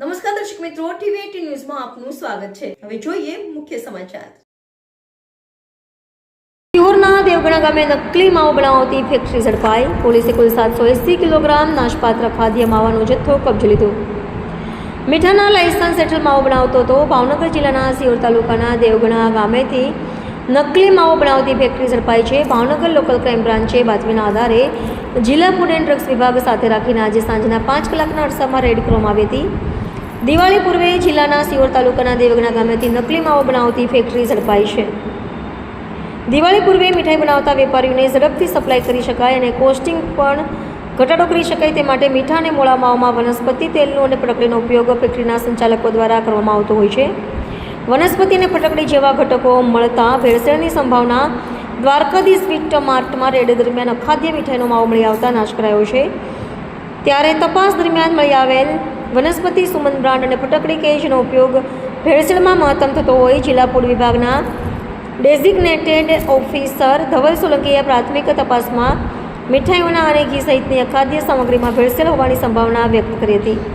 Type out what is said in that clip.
નમસ્કાર દર્શક મિત્રો, ટીવી ન્યૂઝમાં આપનું સ્વાગત છે. હવે જોઈએ મુખ્ય સમાચાર. સિહોરના દેવગણા ગામે નકલી માવો બનાવતી ફેક્ટરી ઝડપાઈ. પોલીસે કુલ સાતસો એસી કિલોગ્રામ નાશપાત્ર ખાદ્ય માવાનો જથ્થો કબજે લીધો. મીઠાના લાયસન્સ હેઠળ માવો બનાવતો હતો. ભાવનગર જિલ્લાના સિહોર તાલુકાના દેવગણા ગામેથી નકલી માવો બનાવતી ફેક્ટરી ઝડપાઈ છે. ભાવનગર લોકલ ક્રાઇમ બ્રાન્ચે બાતમીના આધારે જિલ્લા ફૂડ એન્ડ ડ્રગ્સ વિભાગ સાથે રાખીને આજે સાંજના પાંચ કલાકના અરસામાં રેડ કરવામાં આવી હતી. દિવાળી પૂર્વે જિલ્લાના સિહોર તાલુકાના દેવગણા ગામેથી નકલી માવો બનાવતી ફેક્ટરી ઝડપાઈ છે. દિવાળી પૂર્વે મીઠાઈ બનાવતા વેપારીઓને ઝડપથી સપ્લાય કરી શકાય અને કોસ્ટિંગ પણ ઘટાડો કરી શકાય તે માટે મીઠા અને મોળા માવામાં વનસ્પતિ તેલનો અને ફટકડીનો ઉપયોગ ફેક્ટરીના સંચાલકો દ્વારા કરવામાં આવતો હોય છે. વનસ્પતિ અને ફટકડી જેવા ઘટકો મળતા ભેળસેળની સંભાવના દ્વારકાધીશ સ્વીટ માર્ટમાં રેડ દરમિયાન અખાદ્ય મીઠાઈનો માવો મળી આવતા નાશ કરાયો છે. ત્યારે તપાસ દરમિયાન મળી આવેલ વનસ્પતિ સુમન બ્રાન્ડ અને ફટકડી કેશનો ઉપયોગ ભેળસેળમાં મહત્તમ થતો હોય જિલ્લા ફૂડ વિભાગના ડેઝિગ્નેટેડ ઓફિસર ધવલ સોલંકીએ પ્રાથમિક તપાસમાં મીઠાઈઓના અને ઘી સહિતની અખાદ્ય સામગ્રીમાં ભેળસેળ હોવાની સંભાવના વ્યક્ત કરી હતી.